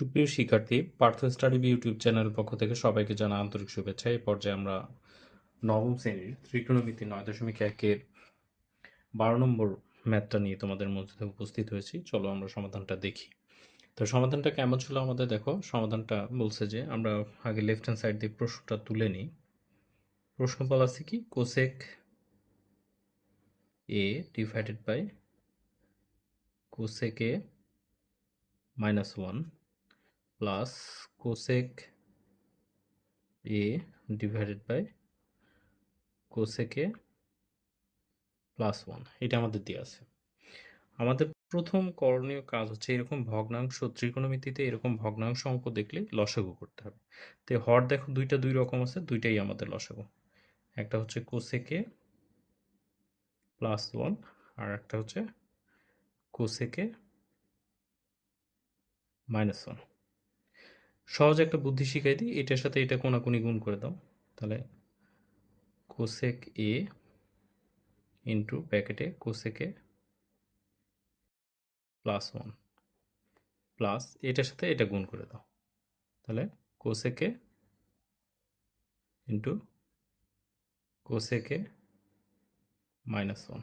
সুপ্রিয় শিক্ষার্থী, Partha study YouTube চ্যানেলের পক্ষ থেকে সবাইকে জানা আন্তরিক শুভেচ্ছা। এই পর্যায়ে আমরা নবম শ্রেণির ত্রিকোণমিতি নয় দশমিক একের বারো নম্বর ম্যাথটা নিয়ে তোমাদের মধ্যে উপস্থিত হয়েছি। চলো আমরা সমাধানটা দেখি। তো সমাধানটা কেমন ছিল আমাদের? দেখো, সমাধানটা বলছে যে আমরা আগে লেফট হ্যান্ড সাইড দিয়ে প্রশ্নটা তুলে নিই। প্রশ্ন বলা আছে কি? Cosec A divided by cosec A minus one plus cosec A divided by cosec plus one এটা আমাদের দেওয়া আছে। আমাদের প্রথম করণীয় কাজ হচ্ছে এরকম ভগ্নাংশ, ত্রিকোণমিতিতে এরকম ভগ্নাংশ অঙ্ক দেখলে লসাগু করতে হবে। তো হর দেখো দুইটা দুই রকম আছে, দুইটাই আমাদের লসাগু। একটা হচ্ছে কোসেকে প্লাস ওয়ান আর একটা হচ্ছে কোসেকে মাইনাস ওয়ান সহজ একটা বুদ্ধি শিখাই দিই, এটার সাথে এটা কোনাকুনি গুণ করে দাও। তাহলে কোসেক এ ইন্টু প্যাকেটে cosec A plus one plus এটার সাথে এটা গুণ করে দাও। তাহলে cosec A into cosec A minus one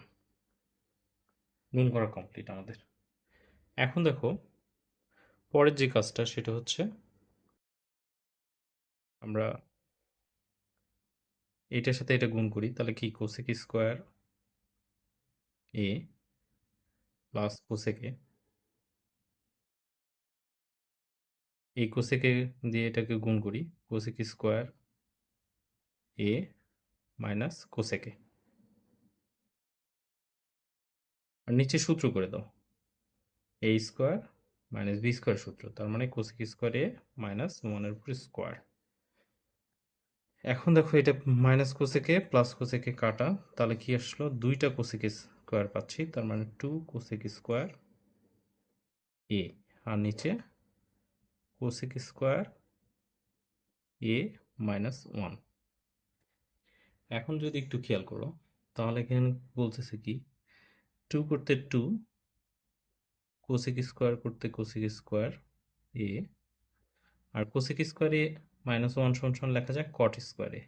গুণ করা কমপ্লিট আমাদের। এখন দেখো, পরের যে কাজটা, সেটা হচ্ছে আমরা এটার সাথে এটা গুণ করি, তাহলে কি cosec square A plus cosec A এই কোসেকে দিয়ে এটাকে গুণ করি cosec square A minus cosec A আর নিচে সূত্র করে দাও A square minus B square সূত্র, তার মানে কোসেক স্কোয়ার এ মাইনাস ওয়ানের উপর স্কোয়ার এখন দেখো এটা মাইনাস কোসেকে প্লাস কোসেকে কাটা, তাহলে কি আসলো? দুইটা কোসেক স্কোয়ার পাচ্ছি, তার মানে টু কোসেক স্কোয়ার এ আর নিচে cosec square A minus one এখন যদি একটু খেয়াল করো, তাহলে এখানে বলতেছে কি? টু করতে টু কোসেক স্কোয়ার করতে cosec square A R cosec square A minus one সমান লেখা যায় কট স্কোয়ারে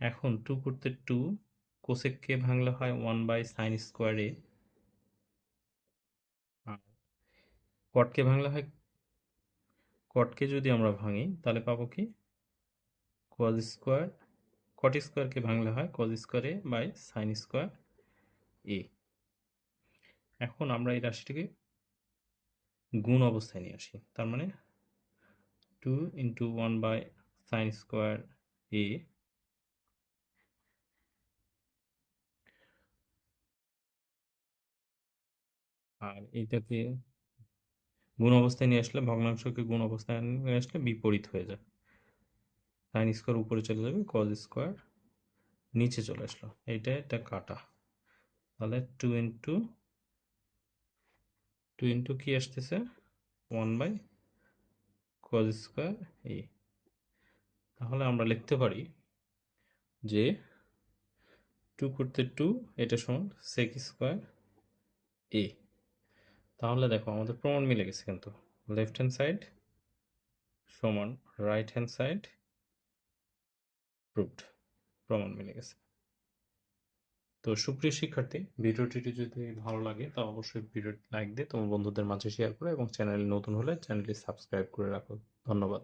এখন টু করতে টু কোসেককে ভাঙলে হয় ওয়ান বাই সাইন স্কোয়ারে আর কটকে ভাঙলে হয় কটকে যদি আমরা ভাঙি, তাহলে পাবো কি? কজ স্কোয়ার কট স্কোয়ারকে ভাঙলে হয় কজ স্কোয়ারে বাই সাইন স্কোয়ার এ এখন আমরা এই রাশিটিকে গুণ অবস্থায় নিয়ে আসি, তার মানে two into one by sine square A আর এইটাকে গুণ অবস্থায় নিয়ে আসলে ভগ্নাংশকে গুণ অবস্থায় নিয়ে আসলে বিপরীত হয়ে যায়। সাইন স্কোয়ার উপরে চলে যাবে কজ স্কোয়ার নিচে চলে আসলো। এইটা এটা কাটা। তাহলে টু ইন্টু টু ইন্টু কি আসতেছে? One by cos square A তাহলে আমরা লিখতে পারি যে টু করতে টু এটা সমান সেক স্কোয়ার এ তাহলে দেখো আমাদের প্রমাণ মিলে গেছে কিন্তু। লেফট হ্যান্ড সাইড সমান রাইট হ্যান্ড সাইড প্রুভড প্রমাণ মিলে গেছে। তো সুপ্রিয় শিক্ষার্থী ভিডিওটি যদি ভালো লাগে, তা অবশ্যই ভিডিওটি লাইক দিয়ে তোমার বন্ধুদের মাঝে শেয়ার করো এবং চ্যানেল নতুন হলে চ্যানেলটি সাবস্ক্রাইব করে রাখো। ধন্যবাদ।